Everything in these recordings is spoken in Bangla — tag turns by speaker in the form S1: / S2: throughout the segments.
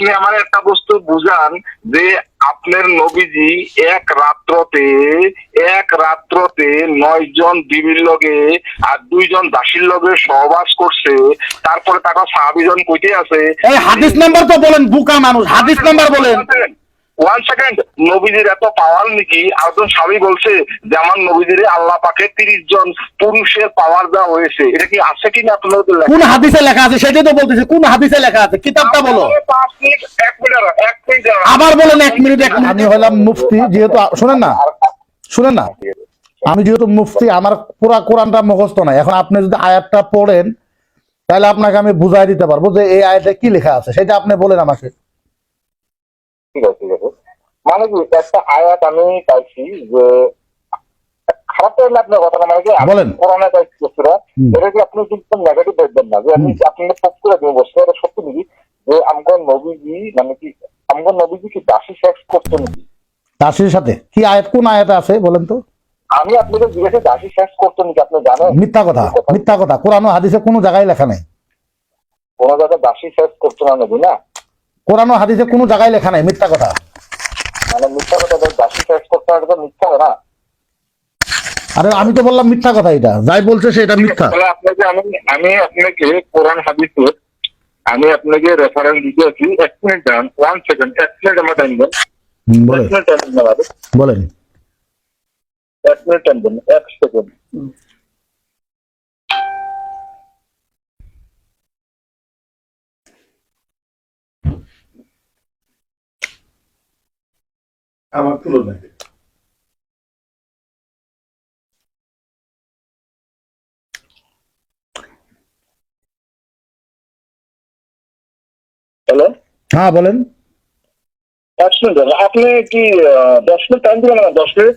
S1: আপনি আমার একটা বস্তু বুঝান যে আপনার নবীজি এক রাত্রতে এক রাত্রতে নয় জন বিবির লগে আর দুইজন দাসীর লগে সহবাস করছে তারপরে তাকে সাহাবিজন কইতে আছে
S2: এই হাদিস নাম্বার তো বলেন বুকা মানুষ হাদিস নাম্বার বলেন।
S1: ওয়ান সেকেন্ড নবীজির এত পাওয়ার নাকি? একজন স্বামী বলছে যে আমার নবীজিরে আল্লাহ পাকে তিরিশ জন পুরুষের পাওয়ার দেওয়া হয়েছে। এটা কি আছে কি না আপনাদের
S2: কোন হাদিসে লেখা আছে? সেটাই তো বলতেছে। কোন হাদিসে লেখা আছে? কিতাবটা বলো। আবার বলেন এক মিনিট এক মিনিট। আমি হলাম মুফতি যেহেতু শুনেন না? শুনেন না? আমি যেহেতু মুফতি আমার পুরা কোরআনটা মুখস্থ নাই। এখন আপনি যদি আয়াতটা পড়েন তাহলে আপনাকে আমি বুঝাই দিতে পারব যে এই আয়াতে কি লেখা আছে। সেটা আপনি বলেন আমাকে।
S1: ঠিক আছে ঠিক আছে। মানে কি একটা আয়াত আমি পাইছি যে খারাপ লাগলে আপনার কথা মানে কি। পাইছি বস্তুরা এটা কি আপনি কিন্তু নেগেটিভ দেখবেন না। যে আমি আপনাকে পপ করে দেবো এটা সত্যি নাকি? যে আমগর নবীজি মানে কি আমগর নবীজি কি দাসী সেক্স করতো নাকি?
S2: দাসির সাথে? কি আয়াত কোন আয়াতে আছে বলেন তো?
S1: আমি আপনাকে জিজ্ঞাসা দাসী সেক্স করতো নাকি আপনি জানেন?
S2: মিথ্যা কথা মিথ্যা কথা। কোরআন হাদিসে কোনো জায়গায় লেখা নাই।
S1: কোন জায়গায় দাসী সেক্স করতো না নবী না?
S2: কোরআন হাদিসে কোনো জায়গায় লেখা নাই মিথ্যা কথা।
S1: মানে মিথ্যা কথা বলে দাসী করতে হবে তো মিথ্যা না।
S2: আরে আমি তো বললাম মিথ্যা কথা এটা যাই বলছে সেটা মিথ্যা।
S1: আপনাকে আমি আমি আপনাকে কোরআন হাদিসের আমি আপনাকে রেফারেন্স দিতে আছি এক মিনিট দাঁড়ান ওয়ান সেকেন্ড এক মিনিট আমার টাইম দেন।
S2: বলেন। বলেন।
S1: এক মিনিট টাইম দেন এক সেকেন্ড
S3: আমার তুলো নাই
S1: হ্যালো
S2: হ্যাঁ বলেন।
S1: মিনিট আপনি কি দশ মিনিট টাইম দিবেন না দশ মিনিট?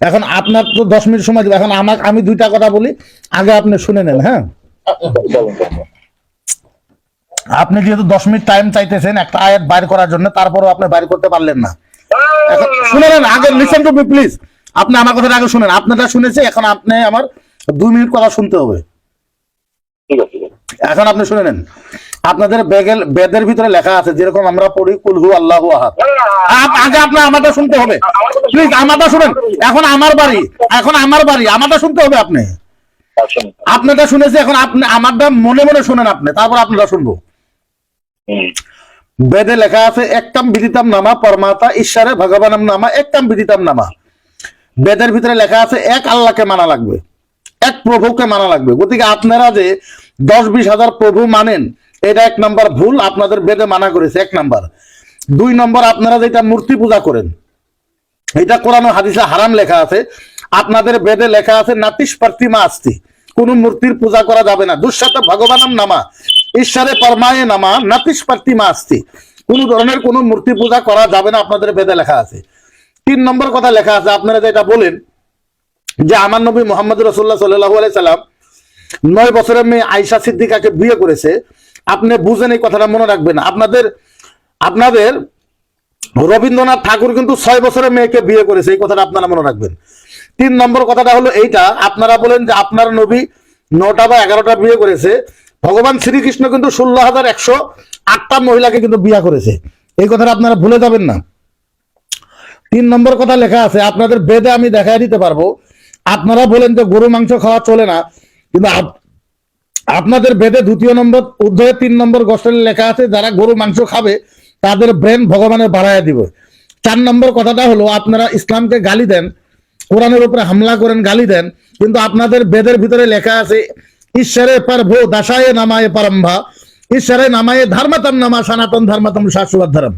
S2: এখন আপনার তো দশ মিনিট সময় দেবে। এখন আমাকে আমি দুইটা কথা বলি আগে আপনি শুনে নেন হ্যাঁ?
S1: বলুন।
S2: আপনি যেহেতু দশ মিনিট টাইম চাইতেছেন একটা আয়াত বাইর করার জন্য তারপরও আপনি বাইর করতে পারলেন না। এখন শুনে নেন আগে লিসেন টু মি প্লিজ আপনি আমার কথাটা আগে শুনেন। আপনারটা শুনেছে এখন আপনি আমার দুই মিনিট কথা শুনতে হবে। এখন আপনি শুনে নেন। আপনাদের বেগেল বেদের ভিতরে লেখা আছে যেরকম আমরা পড়ি কুলহু আল্লাহ আহাদ। আগে আপনার আমারটা শুনতে হবে। প্লিজ আমারটা শুনেন। এখন আমার বাড়ি এখন আমার বাড়ি আমারটা শুনতে হবে আপনি।
S1: আসুন
S2: আপনারটা শুনেছি এখন আপনি আমারটা মনে মনে শুনেন আপনি তারপর আপনারা শুনব। বেদে লেখা আছে একটাম বিদিতাম নামা পরমাতা ঈশ্বরে ভগবানম নামা একটাম বিদিতাম নামা। বেদের ভিতরে লেখা আছে, এক আল্লাহকে মানা লাগবে, এক প্রভুকে মানা লাগবে। গতিকে আপনারা যে দশ বিশ হাজার প্রভু মানেন, এটা এক নাম্বার ভুল, আপনাদের বেদে মানা করেছে, এক নাম্বার। দুই নম্বর, আপনারা যেটা মূর্তি পূজা করেন, এটা কোরআন হাদিসে হারাম লেখা আছে, আপনাদের বেদে লেখা আছে নাতিস প্রতিমা আস্তি। কোন মূর্তির পূজা করা যাবে না দুঃসাতে ভগবানম নামা। ঈশ্বরে পরমায়ে নামা নাতিস পার্তিমা আস্তি। কোন ধরনের কোন মূর্তি পূজা করা যাবে না, আপনাদের বেদে লেখা আছে। তিন নম্বর কথা লেখা আছে, আপনারা যেটা বলেন যে আমার নবী মোহাম্মদ রসুল্লাহ সাল্লাহ সাল্লাম নয় বছরের মেয়ে আয়সা সিদ্দিকাকে বিয়ে করেছে। আপনি বুঝেন এই কথাটা মনে রাখবেন। আপনাদের আপনাদের রবীন্দ্রনাথ ঠাকুর কিন্তু ছয় বছরের মেয়েকে বিয়ে করেছে, এই কথাটা আপনারা মনে রাখবেন। তিন নম্বর কথাটা হলো এইটা, আপনারা বলেন যে আপনার নবী নটা বা এগারোটা বিয়ে করেছে ভগবান শ্রীকৃষ্ণ কিন্তু ষোলো হাজার একশো আটটা মহিলাকে কিন্তু বিয়ে করেছে। এই কথাটা আপনারা ভুলে যাবেন না। তিন নম্বর কথা লেখা আছে, আপনাদের বেদে আমি দেখাই দিতে পারব। আপনারা বলেন যে গরু, মাংস খাওয়া চলে না, কিন্তু আপনাদের বেদে দ্বিতীয় নম্বর অধ্যায়ে তিন নম্বর গোষ্ঠীর লেখা আছে, যারা গরু, মাংস খাবে, তাদের ব্রেন ভগবানের বাড়ায় দিবে। চার নম্বর কথাটা হলো, আপনারা ইসলামকে গালি দেন, কোরআনের উপরে হামলা করেন, গালি দেন, কিন্তু আপনাদের বেদের ভিতরে লেখা আছে ঈশ্বরে পারভো দাসায় নামায় পারম্ভা। ঈশ্বরে নামায় ধর্মতম নামা সনাতন ধর্মতম শাশ্বত ধর্ম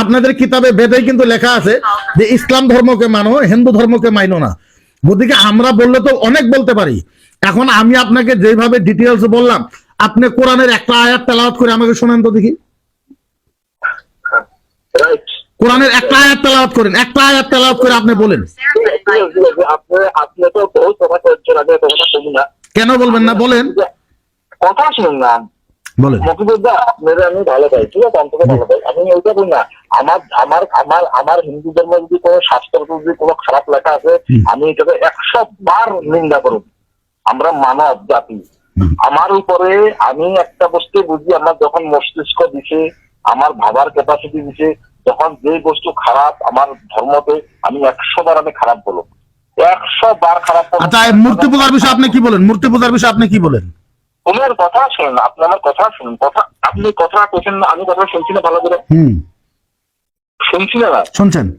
S2: আপনাদের কিতাবে বেদে কিন্তু লেখা আছে যে ইসলাম ধর্মকে মানো হিন্দু ধর্মকে মাইনো না। গতিকে আমরা বললে তো অনেক বলতে পারি। এখন আমি আপনাকে যেভাবে ডিটেলস বললাম আপনি কোরআনের একটা আয়াত তেলাওয়াত করে আমাকে শোনান তো দেখি। কোরআনের একটা আয়াত তেলাওয়াত করেন একটা আয়াত তেলাওয়াত করে আপনি বলেন।
S1: আপনি আপনি তো বহু কথা করছেন আগে কথা শুনি না।
S2: কেন বলবেন না? বলেন।
S1: কথা শুনুন না।
S2: বলেন।
S1: মকিবুদ্দা আপনারা আমি ভালো পাই ঠিক আছে? ভালো পাই। আমি ওইটা বলি না। আমার আমার আমার আমার হিন্দু ধর্ম যদি কোনো শাস্ত্র যদি কোনো খারাপ লেখা আছে আমি এটাকে একশো বার নিন্দা করব আমরা মানব জাতি। আমার উপরে আমি একটা বস্তু বুঝি আমার যখন মস্তিষ্ক দিছে আমার ভাবার ক্যাপাসিটি দিছে যখন যে বস্তু খারাপ আমার ধর্মতে আমি একশো বার আমি খারাপ বলব একশো বার খারাপ।
S2: আচ্ছা মূর্তি পূজার বিষয়ে আপনি কি বলেন? মূর্তি পূজার বিষয়ে আপনি কি বলেন?
S1: তোমার কথা শুনুন আপনি আমার কথা শুনুন। কথা আপনি কথা কেছেন না আমি কথা শুনছি না ভালো করে।
S2: হুম।
S1: শুনছি না।
S2: শুনছেন?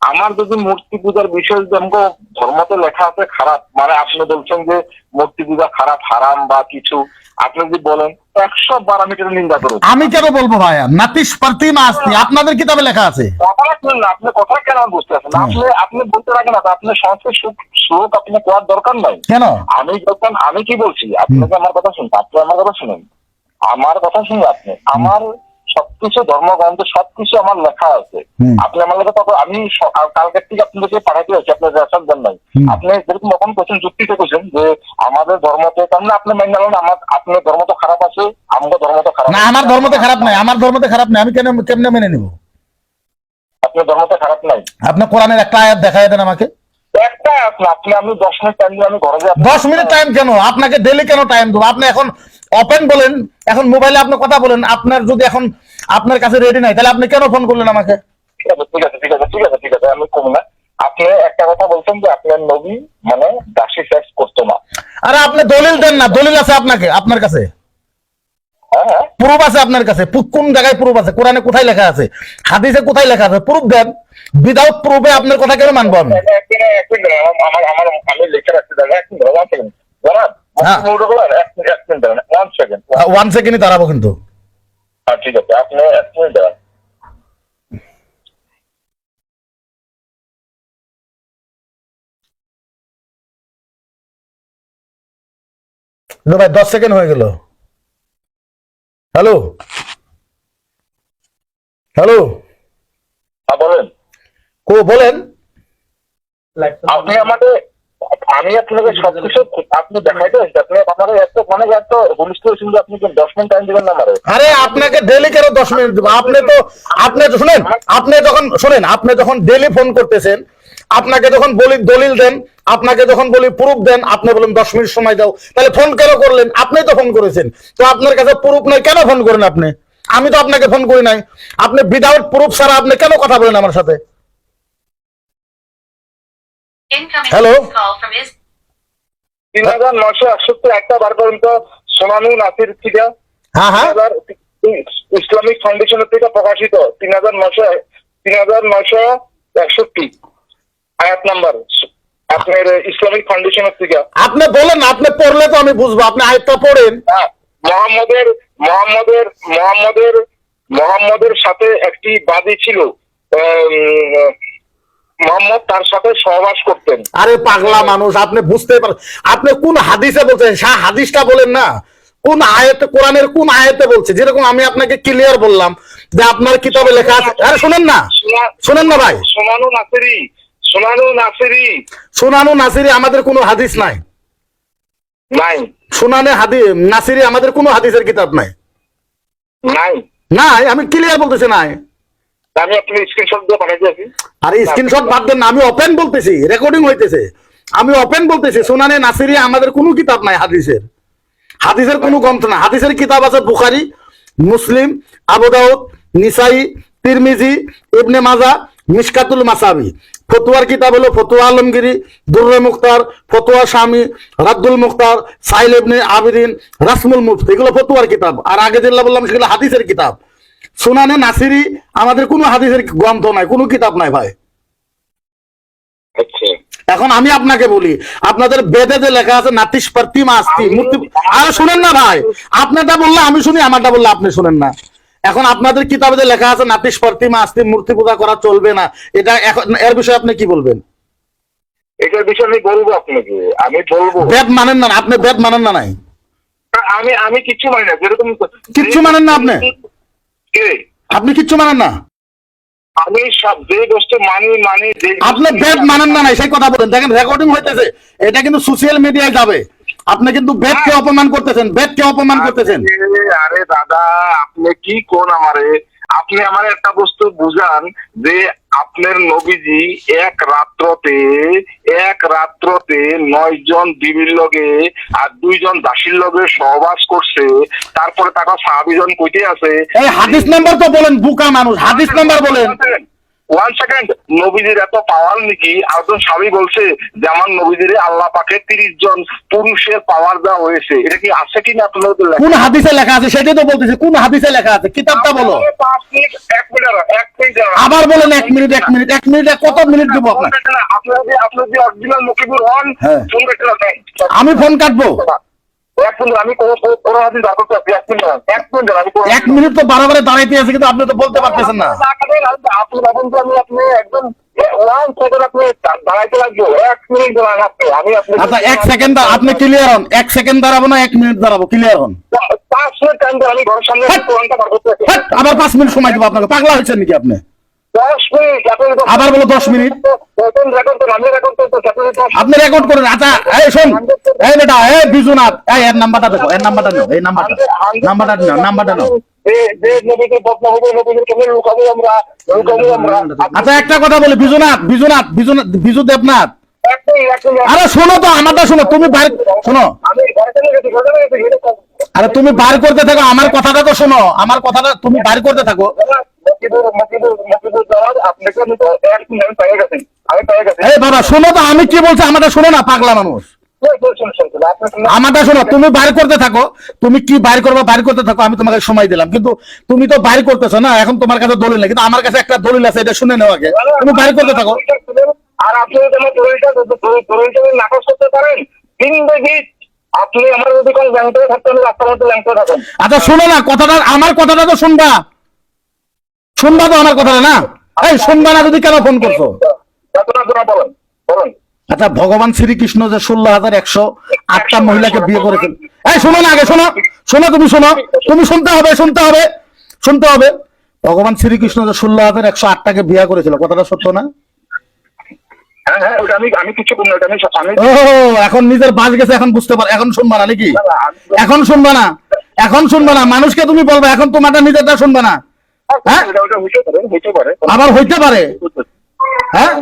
S1: আমার যদি মূর্তি পূজার বিষয় আমাকে ধর্মতে লেখা আছে খারাপ মানে আপনি বলছেন যে মূর্তি পূজা খারাপ হারাম বা কিছু আপনি যদি বলেন একশো বার আমি এটা নিন্দা করব?
S2: আমি কেন বলব ভাইয়া? নাতিশ প্রতিমা আসতি আপনাদের কিতাবে লেখা আছে।
S1: আপনি কথা কেন বুঝতে পারছেন? আপনি আপনি বলতে রাখেন না আপনি সংস্কৃত শ্লোক- শ্লোক আপনি কোয়ার দরকার নাই।
S2: কেন?
S1: আমি যখন আমি কি বলছি? আপনাকে আমার কথা শুনুন আপনি আমার কথা শুনুন? আমার কথা শুনুন আপনি? আমার সবকিছু ধর্মগ্রন্থ সবকিছু আমার লেখা আছে। আপনি আমার কাছে তখন আমি কালকের থেকে আপনাদেরকে পাঠাতে হয়েছে আপনার রেশন দেন নাই। আপনি যেরকম তখন কোশ্চেন যুক্তিতে কোশ্চেন যে আমাদের ধর্মতে মানে আপনি মেনে নেন আমার আপনার ধর্ম তো খারাপ আছে আমাদের ধর্ম তো খারাপ
S2: না। আমার ধর্মতে খারাপ নাই আমার ধর্মতে খারাপ নাই আমি কেন কেমনে মেনে নিব?
S1: আপনার ধর্মতে খারাপ নাই।
S2: আপনি কোরআনের একটা আয়াত দেখাই দেন আমাকে।
S1: একটা আপনি আপনি দশ মিনিট টাইম দিয়ে আমি ঘরে যাই।
S2: দশ মিনিট টাইম কেন? আপনাকে ডেলি কেন টাইম দেবো? আপনি এখন ওপেন বলেন এখন মোবাইলে আপনি কথা বলেন আপনার যদি এখন আপনার কাছে রেডি নাই তাহলে আপনি কেন ফোন করলেন আমাকে?
S1: ঠিক আছে ঠিক আছে ঠিক আছে ঠিক আছে ঠিক আছে আমি কম না। আপনি একটা কথা বলছেন যে আপনার নবী মানে দাসী সেক্স করতো না।
S2: আরে আপনি দলিল দেন না দলিল আছে আপনাকে আপনার কাছে। প্রুফ আছে আপনার কাছে? কোন জায়গায় প্রুফ আছে? কোরআনে কোথায় লেখা আছে? হাদিসে কোথায় লেখা আছে? প্রুফ দেন। উইদাউট প্রুফে আপনার কথা কেন মানবো আমি।
S1: দাঁড়ান,
S2: হ্যাঁ। ওয়ান সেকেন্ডই দাঁড়াবো কিন্তু।
S1: হ্যাঁ, ঠিক আছে, আপনি এক মিনিট দাঁড়ান।
S2: লো ভাই দশ সেকেন্ড হয়ে গেল। হ্যালো? হ্যালো?
S1: হ্যাঁ, বলেন।
S2: কো বলেন।
S1: আপনি আমাকে আমি আপনাকে সবকিছু আপনি দেখাইতে হয়েছে আপনি আমাকে এত মানে এত হয়েছেন যে আপনি দশ মিনিট টাইম দিবেন না আমারে?
S2: আরে আপনাকে ডেলি কেন দশ মিনিট দেবো? আপনি তো আপনি তো শুনেন আপনি যখন শোনেন আপনি যখন ডেলি ফোন করতেছেন আপনাকে যখন বলি দলিল দেন আপনাকে যখন বলি প্রুফ দেন আপনি বলেন দশ মিনিট সময় দাও। তাহলে ফোন কেন করলেন? আপনি তো ফোন করেছেন। তো আপনার কাছে প্রুফ নাই কেন ফোন করেন আপনি? আমি তো আপনাকে ফোন করি নাই। আপনি উইদাউট প্রুফ ছাড়া আপনি কেন কথা বলেন আমার সাথে?
S4: Is
S1: তিন হাজার নশো একষট্টি একটা বার করেন তো সোনানু নাসির
S2: হ্যাঁ হ্যাঁ।
S1: ইসলামিক ফাউন্ডেশনের থেকে প্রকাশিত। তিন হাজার নশো তিন হাজার নশো একষট্টি। আয়াত নাম্বার। আপনার ইসলামিক ফাউন্ডেশনের থেকে
S2: আপনি বলেন আপনি পড়লে তো আমি বুঝব আপনি আয়টা পড়েন।
S1: হ্যাঁ, মোহাম্মদের মোহাম্মদের মোহাম্মদের মোহাম্মদের সাথে একটি বাদী ছিল মোহাম্মদ তার সাথে সহবাস করতেন।
S2: আরে পাগলা মানুষ আপনি বুঝতে পারেন আপনি কোন হাদিসে বলছেন? সা হাদিসটা বলেন না। কোন আয়াতে কোরআনের কোন আয়াতে বলছে? যেরকম আমি আপনাকে ক্লিয়ার বললাম যে আপনার কিতাবে লেখা আছে আরে শুনেন না। শুনেন না ভাই।
S1: সোনানু নাসিরি সোনানু নাসিরি।
S2: সুনানু নাসিরি আমাদের কোনো হাদিস নাই।
S1: নাই।
S2: সুনানে নাসিরি আমাদের কোনো হাদিসের কিতাব নাই।
S1: নাই।
S2: নাই আমি ক্লিয়ার বলতেছি নাই।
S1: আমি আপনাকে স্ক্রিনশট দিয়ে পাঠাই দিয়েছি।
S2: আরে স্ক্রিনশট বাদ দেন আমি ওপেন বলতেছি রেকর্ডিং হইতেছে। আমি ওপেন বলতেছি সুনানে নাসিরি আমাদের কোনো কিতাব নাই হাদিসের। হাদিসের কোনো গ্রন্থ না হাদিসের কিতাব আছে বুখারি মুসলিম আবু দাউদ নিসাই তিরমিজি ইবনে মাজা মিশকাতুল মাসাবি। ফতুয়ার কিতাব হলো ফতুয়া আলমগিরি দুর্রে মুখতার ফতুয়া স্বামী রাদ্দুল মুখতার সাইল ইবনে আবিদিন রাসমুল মুফতি। এগুলো ফতুয়ার কিতাব। আর আগে যেগুলো বললাম সেগুলো হাদিসের কিতাব। সুনানে নাসিরি আমাদের কোনো হাদিসের গ্রন্থ নাই কোনো কিতাব নাই ভাই।
S1: আচ্ছা।
S2: এখন আমি আপনাকে বলি আপনাদের বেদে যে লেখা আছে নাতিশ প্রতিমা আস্তি মূর্তি আরে শুনেন না ভাই আপনারটা বললে আমি শুনি আমারটা বললে আপনি শুনেন না। এখন আপনাদের কিতাবে যে লেখা আছে নাতিশ প্রতিমা আস্তি মূর্তি পূজা করা চলবে না। এটা এখন এর বিষয়ে আপনি কি বলবেন?
S1: এটার বিষয়ে আমি বলব আপনাকে আমি বলব।
S2: বেদ মানেন না আপনি বেদ মানেন না নাই।
S1: আমি আমি কিচ্ছু মানি না যেরকম
S2: কিচ্ছু মানেন না আপনি? আপনি কিচ্ছু মানেন না।
S1: আমি সব যে বস্তু মানি মানি
S2: আপনি বেদ মানেন না নাই সেই কথা বলেন। দেখেন রেকর্ডিং হইতেছে এটা কিন্তু সোশ্যাল মিডিয়ায় যাবে। আপনি কিন্তু বেদকে অপমান করতেছেন বেদকে অপমান করতেছেন।
S1: আরে, দাদা আপনি কি কোন আমারে? আপনি আপনি আমার একটা বস্তু বুঝান যে আপনার নবীজি এক রাত্রতে এক রাত্রতে নয় জন বিবির লগে আর দুইজন দাসীর লগে সহবাস করছে তারপরে তাকে সাহাবিজন কইতে আছে
S2: এই হাদিস নাম্বার তো বলেন বুকা মানুষ হাদিস নাম্বার বলেন।
S1: ওয়ান সেকেন্ড নবীজির এত পাওয়ার নাকি? একজন স্বামী বলছে যে আমার নবীজিরে আল্লাহ পাকে তিরিশ জন পুরুষের পাওয়ার দেওয়া হয়েছে। এটা কি আছে কি না আপনাদের
S2: কোন হাদিসে লেখা আছে? সেটাই তো বলতেছে। কোন হাদিসে লেখা আছে? কিতাবটা বলো।
S1: পাঁচ মিনিট এক মিনিট এক মিনিট
S2: আবার বলেন এক মিনিট এক মিনিট এক মিনিটে কত মিনিট দেবো আপনার
S1: আপনি যদি আপনি যদি অরিজিনাল মুকিবুর হন
S2: হ্যাঁ।
S1: ফোন করতে
S2: আমি ফোন কাটবো?
S1: এক মিনিট আমি কোনো কোনো- কোনো হাদিস বার করতে পারছি, এক মিনিট এক মিনিট আমি
S2: এক মিনিট তো বারবারে দাঁড়াইতে আছে কিন্তু আপনি তো বলতে পারতেছেন না।
S1: আপনি ভাবেন যে আমি আপনি একদম ওয়ান সেকেন্ড আপনি দাঁড়াইতে লাগবে। এক মিনিট দাঁড়ান আপনি আমি আপনি
S2: আচ্ছা এক সেকেন্ড আপনি ক্লিয়ার হন। এক সেকেন্ড দাঁড়াবো না এক মিনিট দাঁড়াবো ক্লিয়ার হন।
S1: পাঁচ মিনিট টাইম আমি ঘরের সামনে
S2: হ্যাঁ। আবার পাঁচ মিনিট সময় দেবো আপনাকে। পাগলা হয়েছেন নাকি আপনি? আবার বলো দশ মিনিট।
S1: আপনি
S2: রেকর্ড করেন আচ্ছা এই শোন এই বেটা এই বিজুনাথ এই এর নাম্বারটা দেখো এর নাম্বারটা নাও এই নাম্বারটা নাম্বারটা নাও নাম্বারটা নাও। আচ্ছা একটা কথা বলি বিজুনাথ বিজুনাথ বিজুনাথ বিজু দেবনাথ। আরে শোনো তো আমারটা শোনো তুমি বাইরে শোনো। আরে তুমি বাইর করতে থাকো, আমার কথাটা তো শোনো, আমার কথাটা তুমি বাইর করতে থাকো। এই বাবা, শোনো তো, আমি কি বলছি, আমারটা শোনো না, পাগলা মানুষ। আমারটা শোনো, তুমি বাইর করতে থাকো, তুমি কি বাইর করবে বাইর করতে থাকো, আমি তোমাকে সময় দিলাম কিন্তু তুমি তো বাইর করতেছো না, এখন তোমার কাছে দলিল নেই, কিন্তু আমার কাছে একটা দলিল আছে, এটা শুনে নেওয়া তুমি বাইর করতে থাকো
S1: আর আপনি দলিলটা দলিলটা নাকচ করতে পারেন আপনি আমার যদি কোনো ল্যাংটোয়ে থাকতেন রাস্তার মধ্যে ল্যাংটোয়ে থাকেন।
S2: আচ্ছা শোনো না কথাটা আমার কথাটা তো শুনবা। শুনবা তো আমার কথাটা না? এই শুনবা না যদি কেন ফোন করছ?
S1: বলেন বলেন।
S2: আচ্ছা ভগবান শ্রীকৃষ্ণ যে ষোলো হাজার একশো আটটা মহিলাকে বিয়ে করেছেন। এই শোনো না আগে শোনো শোনো তুমি শোনো তুমি শুনতে হবে শুনতে হবে শুনতে হবে। ভগবান শ্রীকৃষ্ণ যে ষোলো হাজার একশো আটটাকে বিয়ে করেছিল কথাটা সত্য না?
S1: হ্যাঁ হ্যাঁ ওটা আমি আমি কিছু করব না, ওটা আমি আমি
S2: ও এখন নিজের বাস গেছে এখন বুঝতে পার এখন শুনবা না নাকি? এখন শুনবা না। এখন শুনবা না। মানুষকে তুমি বলবে এখন তোমারটা নিজেরটা শুনবা না। হ্যাঁ? আবার হইতে পারে। হ্যাঁ।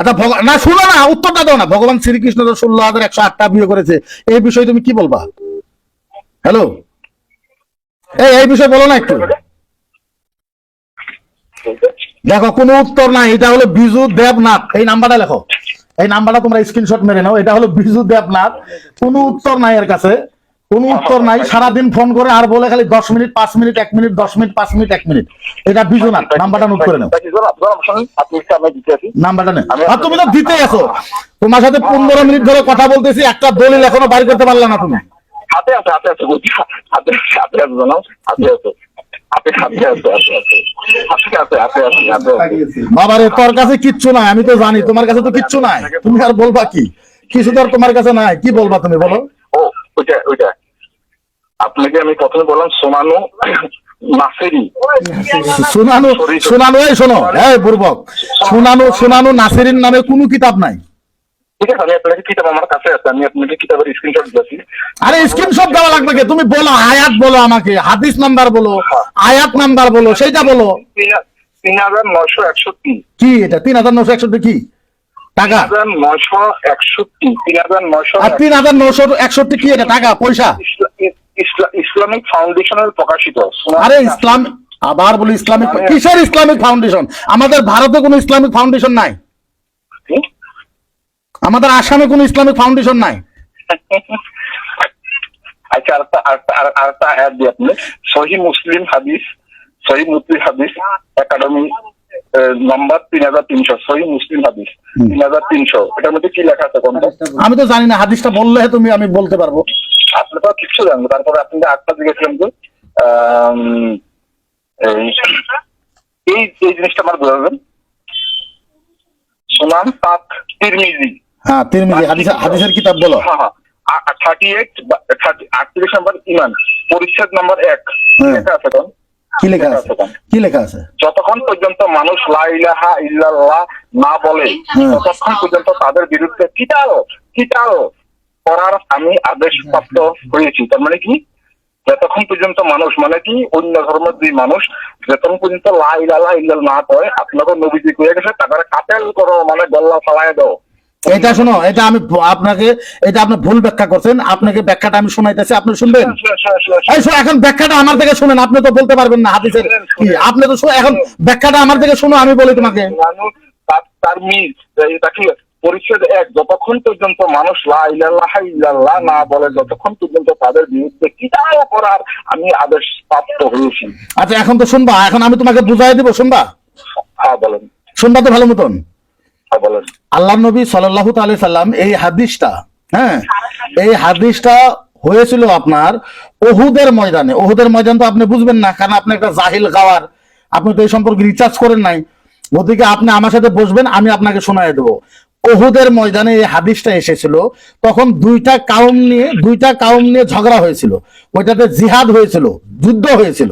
S2: আচ্ছা না শুনো না উত্তরটা দাও না। ভগবান শ্রীকৃষ্ণ তো ষোলো হাজার একশো আটটা বিয়ে করেছে। এই বিষয়ে তুমি কি বলবা? হ্যালো এই এই বিষয়ে বলো না একটু। দেখো কোনো উত্তর নাই। এটা হলো বিজু দেবনাথ। এই নাম্বারটা লেখো। এই নাম্বারটা তোমরা স্ক্রিনশট মেরে নাও। এটা হলো বিজু দেবনাথ। কোনো উত্তর নাই এর কাছে। কোনো উত্তর নাই। সারাদিন ফোন করে আর বলে খালি দশ মিনিট পাঁচ মিনিট এক মিনিট দশ মিনিট পাঁচ মিনিট এক মিনিট। এটা বিজুনাথ নাম্বারটা নোট করে নাও।
S1: আছি।
S2: নাম্বারটা নেই আর তুমি তো দিতে আছো। তোমার সাথে পনেরো মিনিট ধরে কথা বলতেছি। একটা দলিল এখনও বাড়ি করতে পারলে না তুমি।
S1: হাতে আছে হাতে আছে হাতে হাতে আছে জানাও হাতে আছে।
S2: বাবারে তোর কাছে কিচ্ছু নাই আমি তো জানি তোমার কাছে তো কিচ্ছু নাই। তুমি আর বলবা কি? কিছু তো আর তোমার কাছে নাই কি বলবা তুমি বলো?
S1: ওইটা ওইটা। আপনাকে আমি প্রথমে বললাম সোমানো
S2: শোনানো শোনানো এই শোনো এই বুর্বক শোনানো শোনানো নাসিরিন নামে কোনো কিতাব নাই।
S1: ঠিক আছে আমি আপনাকে কিতাব আমার কাছে আছে আমি আপনাকে কিতাবের স্ক্রিনশট দিয়েছি
S2: আরে স্ক্রিনশট দেওয়া লাগবে কি? তুমি বলো আয়াত বলো আমাকে হাদিস নাম্বার বলো আয়াত নাম্বার বলো সেইটা বলো।
S1: তিন- হাজার নয়শো একষট্টি।
S2: কি এটা? তিন হাজার নশো একষট্টি কি? টাকা?
S1: তিন হাজার নয়শো একষট্টি নয়শো
S2: কি এটা? টাকা? পয়সা?
S1: ইসলা- ইসলা- ইসলামিক ফাউন্ডেশনের প্রকাশিত।
S2: আরে ইসলাম আবার বলি ইসলামিক কিসের ইসলামিক ফাউন্ডেশন? আমাদের ভারতে কোনো ইসলামিক ফাউন্ডেশন নাই? আমাদের আসামে কোনো ইসলামিক ফাউন্ডেশন নাই।
S1: আচ্ছা আর- আরেকটা অ্যাড দিই আপনি সহি মুসলিম হাদিস সহি মুসলিম হাদিস একাডেমি নাম্বার তিন হাজার তিনশো সহি মুসলিম হাদিস তিন হাজার তিনশো। এটার মধ্যে কি লেখা আছে কোনটা?
S2: আমি তো জানি না হাদিসটা বললে তুমি আমি বলতে পারব।
S1: আপনি তো কিচ্ছু জানব তারপরে আপনি যে আটটা যে আম, এই- এই জিনিসটা আমার বোঝাবেন সোনাম পাক তিরমিজি।
S2: হ্যাঁ তিরমিজি হাদিস হাদিসের কিতাব বলো।
S1: হ্যাঁ হ্যাঁ। থার্টি এইট আটত্রিশ নম্বর ইমান পরিচ্ছেদ নম্বর এক।
S2: হ্যাঁ।
S1: লেখা আছে কোন
S2: কি লেখা আছে? কি লেখা আছে
S1: যতক্ষণ পর্যন্ত মানুষ লা ইলাহা ইল্লাল্লাহ না বলে ততক্ষণ পর্যন্ত তাদের বিরুদ্ধে কিটাও কিটাও করার আমি আদেশ প্রাপ্ত হয়েছি। তার মানে কি? যতক্ষণ পর্যন্ত মানুষ মানে কি? অন্য ধর্মের দুই মানুষ যতক্ষণ পর্যন্ত লাই লালা ইল্লাল না কয় আপনাকে নবীজি কয়ে গেছে তারপরে কাটেল করো মানে গল্লা ফালাই দাও।
S2: এটা শোনো এটা আমি আপনাকে এটা আপনি ভুল ব্যাখ্যা করছেন। আপনাকে ব্যাখ্যাটা আমি শোনাইতেছি আপনি শুনবেন? এখন ব্যাখ্যাটা আমার থেকে শুনেন আপনি তো বলতে পারবেন না হাদিসের কি। আপনি তো এখন ব্যাখ্যাটা আমার থেকে শুনো আমি বলি তোমাকে।
S1: পরিচ্ছেদ এক যতক্ষণ পর্যন্ত মানুষ লা ইলাহা ইল্লাল্লাহ না বলে যতক্ষণ পর্যন্ত তাদের বিরুদ্ধে করার আমি আদেশ প্রাপ্ত হয়েছি
S2: আচ্ছা এখন তো শুনবা এখন আমি তোমাকে বুঝাই দিব শুনবা?
S1: হ্যাঁ বলেন।
S2: শুনবা তো ভালো মতন? আল্লাহ নবী সাল্লাহ তালি সাল্লাম এই হাদিসটা হ্যাঁ এই হাদিসটা হয়েছিল আপনার ওহুদের ময়দানে। ওহুদের ময়দান তো আপনি বুঝবেন না, কারণ আপনি একটা জাহিল গাওয়ার, আপনি তো এই সম্পর্কে রিচার্জ করেন নাই। ওদিকে আপনি আমার সাথে বসবেন, আমি আপনাকে শোনাই দেবো। ওহুদের ময়দানে এই হাদিসটা এসেছিল, তখন দুইটা কাউম নিয়ে, দুইটা কাউম নিয়ে ঝগড়া হয়েছিল। ওইটাতে জিহাদ হয়েছিল, যুদ্ধ হয়েছিল।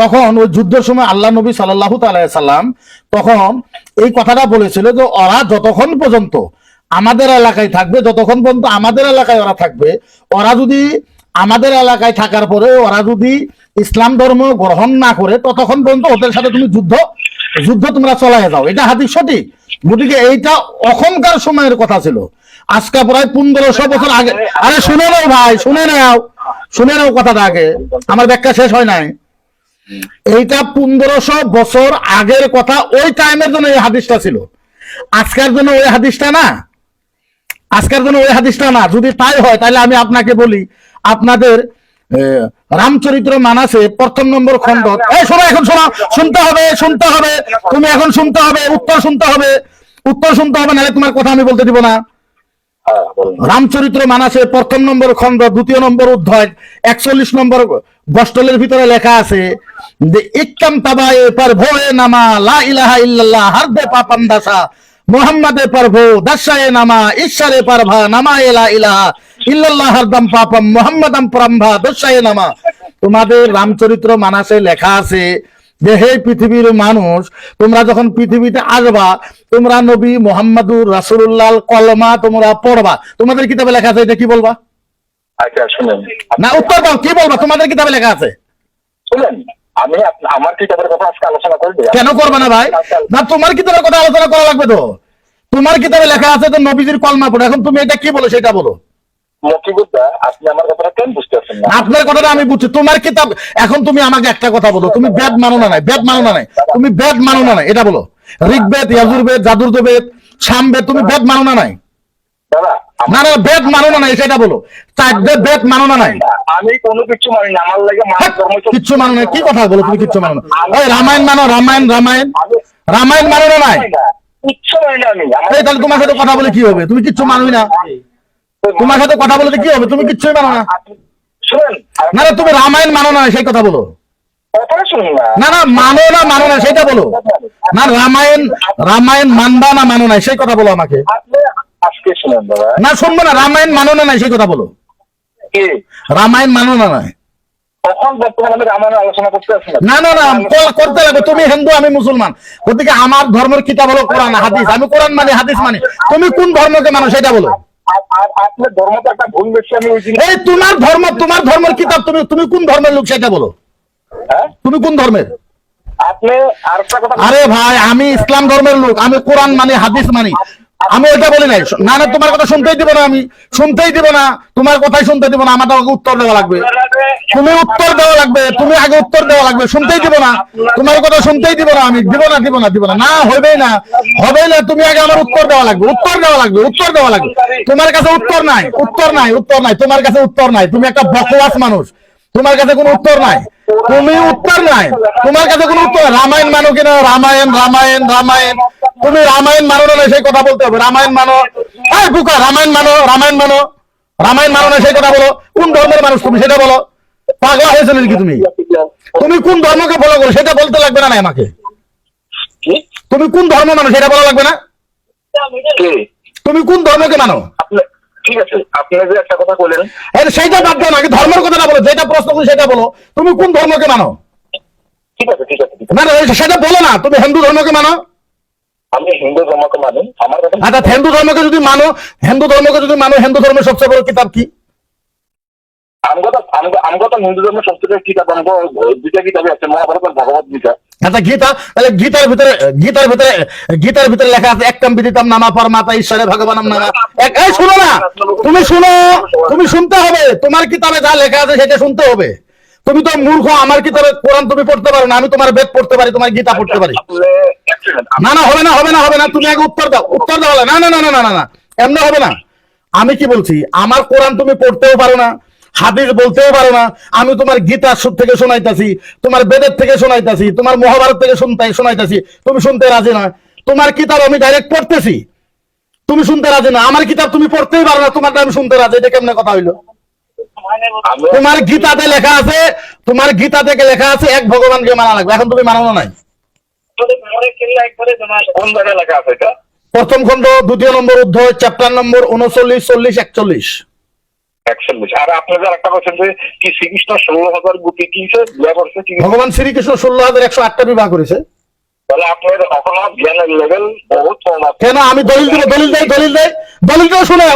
S2: তখন ওই যুদ্ধের সময় আল্লাহ নবী সাল্লাহ সাল্লাম তখন এই কথাটা বলেছিল যে, ওরা যতক্ষণ পর্যন্ত আমাদের এলাকায় থাকবে, যতক্ষণ পর্যন্ত আমাদের এলাকায় ওরা থাকবে, ওরা যদি আমাদের এলাকায় থাকার পরে ওরা যদি ইসলাম ধর্ম গ্রহণ না করে, ততক্ষণ পর্যন্ত ওদের সাথে তুমি যুদ্ধ যুদ্ধ তোমরা চলাই যাও। এটা হাতির সঠিক? গতিকে এইটা অখনকার সময়ের কথা ছিল। আজকে প্রায় পনেরোশো বছর আগে আরে শুনে নাও ভাই, শুনে নাও শুনে নাও কথাটা আগে। আমার ব্যাখ্যা শেষ হয় নাই। এইটা পনেরোশো বছর আগের কথা, ওই টাইমের জন্য এই হাদিসটা ছিল। আজকের জন্য ওই হাদিসটা না। আজকের জন্য ওই হাদিসটা না। যদি তাই হয়, তাহলে আমি আপনাকে বলি, আপনাদের রামচরিত্র মানাসে প্রথম নম্বর খণ্ড। এই শোনো এখন শোনো। শুনতে হবে শুনতে হবে। তুমি এখন শুনতে হবে উত্তর শুনতে হবে। উত্তর শুনতে হবে নাহলে তোমার কথা আমি বলতে দিব না।
S1: হ্যাঁ
S2: রামচরিত্র মানাসে প্রথম নম্বর খণ্ড দ্বিতীয় নম্বর অধ্যায় একচল্লিশ নম্বর বস্টলের ভিতরে লেখা আছে যে ইক্কাম তাবায়ে পার ভোয়ে নামা লা ইলাহা ইল্লাল্লাহ হারদে পাপান দাসা মোহাম্মদে পার ভো দাসায়ে নামা ঈশ্বরে পারভা নামা এলা ইলাহা ইল্লাল্লাহ হারদাম পাপাম মোহাম্মদাম প্রাম্ভা নামা। তোমাদের রামচরিত্র মানাসে লেখা আছে যে হে পৃথিবীর মানুষ তোমরা যখন পৃথিবীতে আসবা তোমরা নবী মোহাম্মদুর রাসূলুল্লাহ কলমা তোমরা পড়বা। তোমাদের কিতাবে লেখা আছে এটা কি বলবা?
S1: আচ্ছা
S2: না উত্তর দাও কি বলবা? তোমাদের কিতাবে লেখা আছে।
S1: আমি আমার কিতাবের কথা আজকে আলোচনা করব।
S2: কেন করবে না ভাই? না তোমার কিতাবের কথা আলোচনা করা লাগবে তো। তোমার কিতাবে লেখা আছে তো নবীজির কলমা পড়ে। এখন তুমি এটা কি বলো সেটা বলো। আপনার কথাটা আমি বুঝছি। তোমার কিতাব এখন তুমি আমাকে একটা কথা বলো। তুমি বেদ মানো না নাই বেদ মানো না নাই। তুমি বেদ মানো না নাই এটা বলো। ঋগ্বেদ ইয়াজুর্বেদ জাদুর্বেদ সামবেদ তুমি বেদ মানো না নাই? না না বেদ মানো না নাই সেটা বলো। চারটে বেদ মানো না নাই?
S1: আমি কোনো কিছু মানি না আমার লাগে।
S2: কিচ্ছু মানো না কি কথা বলো তুমি কিচ্ছু মানো না। ওই রামায়ণ মানো রামায়ণ রামায়ণ। রামায়ণ মানো না নাই?
S1: কিচ্ছু মানি না আমি
S2: তাহলে তোমার সাথে কথা বলে কি হবে? তুমি কিচ্ছু মানোই না। তোমার সাথে কথা বলে কি হবে? তুমি কিচ্ছুই মানো না। না না তুমি রামায়ণ মানো না সেই কথা বলো।
S1: না।
S2: না মানো না মানো না সেটা বলো। না রামায়ণ রামায়ণ মানবা না মানো না সেই কথা বলো আমাকে। না শুনব না রামায়ণ মানো না নাই সেই কথা বলো। রামায়ণ মানো না না? না না করতে লাগবে তুমি হিন্দু আমি মুসলমান। গতিকে আমার ধর্মের কিতাব হলো কোরআন হাদিস। আমি কোরআন মানে হাদিস মানে। তুমি কোন ধর্মকে মানো সেটা বলো।
S1: আ- আ- একটা ভুল বেশি আমি ওই
S2: এই তোমার ধর্ম তোমার ধর্মের কিতাব তুমি তুমি কোন ধর্মের লোক সেটা বলো।
S1: হ্যাঁ?
S2: তুমি কোন ধর্মের?
S1: কথা
S2: আরে ভাই আমি ইসলাম ধর্মের লোক আমি কোরআন মানে হাদিস মানি। আমি ওইটা বলি নাই। না না তোমার কথা শুনতেই দিব না আমি। শুনতেই দিব না। তোমার কথাই শুনতে দিব না আমার তোমাকে উত্তর দেওয়া লাগবে। তুমি উত্তর দেওয়া লাগবে, তুমি আগে উত্তর দেওয়া লাগবে, শুনতেই দিব না। তোমার কথা শুনতেই দিব না আমি, দিব না দিব না দিব না। না হবেই না। হবেই না, তুমি আগে আমার উত্তর দেওয়া লাগবে, উত্তর দেওয়া লাগবে, উত্তর দেওয়া লাগবে। তোমার কাছে উত্তর নাই উত্তর নাই উত্তর নাই, তোমার কাছে উত্তর নাই। তুমি একটা বকওয়াস মানুষ, তোমার কাছে কোনো উত্তর নাই। তুমি উত্তর নাই, তোমার কাছে কোনো উত্তর রামায়ণ মানো কিনা রামায়ণ রামায়ণ রামায়ণ। তুমি রামায়ণ মানো না, সেই কথা বলতে হবে। রামায়ণ মানো। এই বুকা, রামায়ণ মানো রামায়ণ মানো। রামায়ণ মানো না, সেই কথা বলো। কোন ধর্মের মানুষ তুমি, সেটা বলো। পাগলা হয়েছে নাকি তুমি? তুমি কোন ধর্মকে ফলো করো সেটা বলতে লাগবে না আমাকে তুমি কোন ধর্ম মানো সেটা বলা লাগবে না? তুমি কোন ধর্মকে মানো?
S1: ঠিক আছে আপনি যে একটা কথা বললেন
S2: সেইটা বাদ দাও না আগে ধর্মের কথাটা বলো যেটা প্রশ্ন করি সেটা বলো। তুমি কোন ধর্মকে মানো?
S1: ঠিক আছে ঠিক আছে ঠিক আছে।
S2: না না সেটা বলো না তুমি হিন্দু ধর্মকে মানো?
S1: আমি হিন্দু ধর্মকে মানি আমার
S2: আচ্ছা হিন্দু ধর্মকে যদি মানো হিন্দু ধর্মকে যদি মানো হিন্দু ধর্মের সবচেয়ে বড় কিতাব কি? গীতার ভিতরে গীতার ভিতরে গীতার ভিতরে লেখা আছে একদম বিদিতাম নামা পরমাতা ঈশ্বরে ভগবানম নামা। এই শুনো না তুমি শুনো তুমি শুনতে হবে তোমার কিতাবে যা লেখা আছে সেটা শুনতে হবে। তুমি তো মূর্খ আমার কিতাবে কোরআন তুমি পড়তে পারো না আমি তোমার বেদ পড়তে পারি তোমার গীতা পড়তে পারি।
S1: second,
S2: না না হবে না হবে না হবে না তুমি আগে উত্তর দাও উত্তর দাও না না না না না না না এমনি হবে না। আমি কি বলছি আমার কোরআন তুমি পড়তেও পারো না হাদিস বলতেও পারো না, আমি তোমার গীতার সুর থেকে শোনাইতাছি, তোমার বেদের থেকে শোনাইতাছি, তোমার মহাভারত থেকে শুনতে শোনাইতাছি, তুমি শুনতে রাজি না। তোমার কিতাব আমি ডাইরেক্ট পড়তেছি। তুমি শুনতে রাজি না, আমার কিতাব তুমি পড়তেই পারো না তোমারটা আমি শুনতে রাজি, এটা কেমনে কথা হইল? তোমার গীতাতে লেখা আছে, তোমার গীতা থেকে লেখা আছে, এক ভগবানকে মানা লাগবে, এখন তুমি মানানো নাই। প্রথম খণ্ড, দ্বিতীয় নম্বর অধ্যায় চ্যাপ্টার নম্বর উনচল্লিশ, চল্লিশ, একচল্লিশ।
S1: একচল্লিশ আর আপনি একটা বলছেন যে কি শ্রীকৃষ্ণ ষোলো হাজার গুটি কি সে করছে? কি
S2: ভগবান শ্রীকৃষ্ণ ষোলো হাজার একশো আটটা বিবাহ করেছে।
S1: তাহলে আপনার এখনও জ্ঞানের লেভেল বহুত কম আছে।
S2: কেন? আমি দলিল দিব দলিল দেয় দলিল দেয় দলিলটাও শুনো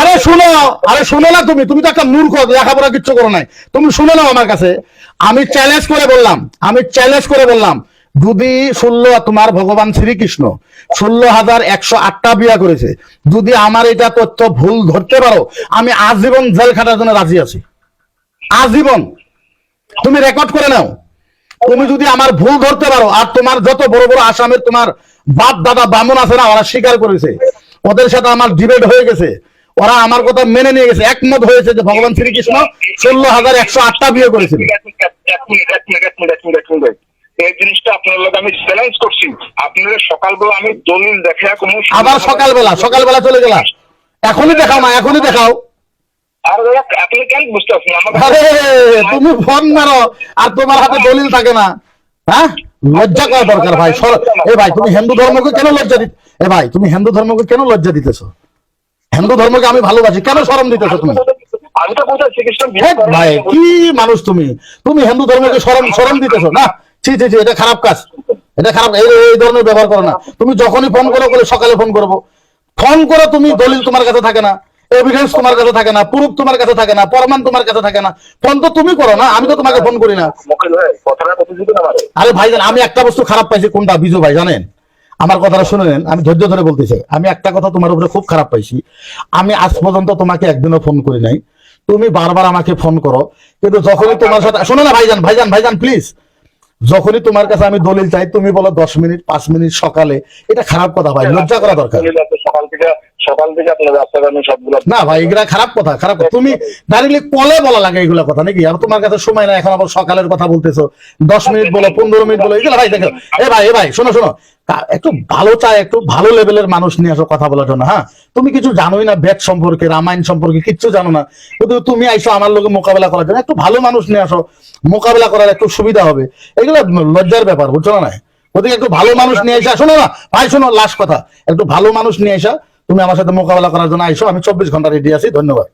S2: আরে শুনো আরে শুনো না তুমি। তুমি তো একটা মূর্খ লেখাপড়া কিচ্ছু করো নাই। তুমি শুনে নাও আমার কাছে। আমি চ্যালেঞ্জ করে বললাম। আমি চ্যালেঞ্জ করে বললাম। যদি ষোলো, তোমার ভগবান শ্রীকৃষ্ণ। ষোলো হাজার একশো আটটা বিয়া করেছে। যদি আমার এটা তথ্য ভুল ধরতে পারো, আমি আজীবন জেল খাটার জন্য রাজি আছি। আজীবন। তুমি রেকর্ড করে নাও। তুমি যদি আমার ভুল ধরতে পারো, আর তোমার যত বড় বড় আসামের তোমার বাপ, দাদা, বামন আছে না, ওরা স্বীকার করেছে। ওদের সাথে আমার ডিবেট হয়ে গেছে। ওরা আমার কথা মেনে নিয়ে গেছে। একমত হয়েছে যে ভগবান শ্রীকৃষ্ণ ষোলো হাজার একশো আটটা বিয়ে করেছিল।
S1: এই জিনিসটা আপনার লোক আমি চ্যালেঞ্জ করছি। আপনাদের সকালবেলা আমি দলিল দেখে কোনো
S2: আবার সকালবেলা সকালবেলা চলে গেলাম এখনই দেখাও না এখনই দেখাও।
S1: আপনি কেন বুঝতে পারছেন
S2: আরে তুমি ফোন মারো আর তোমার হাতে দলিল থাকে না। হ্যাঁ? লজ্জা করা দরকার ভাই এ ভাই তুমি হিন্দু ধর্মকে কেন লজ্জা দিত এ ভাই তুমি হিন্দু ধর্মকে কেন লজ্জা দিতেছো? হিন্দু ধর্মকে আমি ভালোবাসি কেন শরম দিতেছো তুমি? ভাই কি মানুষ তুমি? তুমি হিন্দু ধর্মকে শরম শরম দিতেছো না? ছি ছি ছি এটা খারাপ কাজ। এটা খারাপ এই এই ধরনের ব্যবহার করো না। তুমি যখনই ফোন করো করে সকালে ফোন করব। ফোন করে তুমি দলিল তোমার কাছে থাকে না এভিডেন্স তোমার কাছে থাকে না প্রুফ তোমার কাছে থাকে না প্রমাণ তোমার কাছে থাকে না। ফোন তো তুমি করো না আমি তো তোমাকে ফোন করি না। আরে ভাইজান আমি একটা বস্তু খারাপ পাইছি কোনটা? বিজু ভাই জানেন? আমার কথাটা শুনে নেন আমি ধৈর্য ধরে বলতেছি আমি একটা কথা তোমার উপরে খুব খারাপ পাইছি। আমি আজ পর্যন্ত তোমাকে একদিনও ফোন করি নাই। তুমি বারবার আমাকে ফোন করো কিন্তু যখনই তোমার সাথে শোনো না ভাইজান ভাইজান ভাইজান প্লিজ যখনই তোমার কাছে আমি দলিল চাই, তুমি বলো দশ মিনিট, পাঁচ মিনিট সকালে। এটা খারাপ কথা ভাই, লজ্জা করা দরকার।
S1: সকাল থেকে সকাল থেকে আপনার সবগুলো
S2: না ভাই, এগুলা খারাপ কথা, খারাপ। তুমি ডাইরেক্টলি কলে বলা লাগে এগুলা কথা নাকি? আর তোমার কাছে সময় না এখন আবার সকালের কথা বলতেছো। দশ মিনিট বলো, পনেরো মিনিট বলো, এগুলো ভাই দেখো। এ ভাই এ ভাই, শোনো শোনো। একটু ভালো চাই একটু ভালো লেভেলের মানুষ নিয়ে আসো কথা বলার জন্য হ্যাঁ? তুমি কিছু জানোই না বেদ সম্পর্কে, রামায়ণ সম্পর্কে, কিচ্ছু জানো না। কিন্তু তুমি আইসো আমার লোকে মোকাবেলা করার জন্য, একটু ভালো মানুষ নিয়ে আসো। মোকাবেলা করার একটু সুবিধা হবে। এগুলো লজ্জার ব্যাপার, বুঝছ না ওদিকে একটু ভালো মানুষ নিয়ে আসা শোনো না, ভাই, শোনো, লাস্ট কথা। একটু ভালো মানুষ নিয়ে আসা তুমি আমার সাথে মোকাবেলা করার জন্য আইসো আমি চব্বিশ ঘণ্টা রেডি আছি ধন্যবাদ।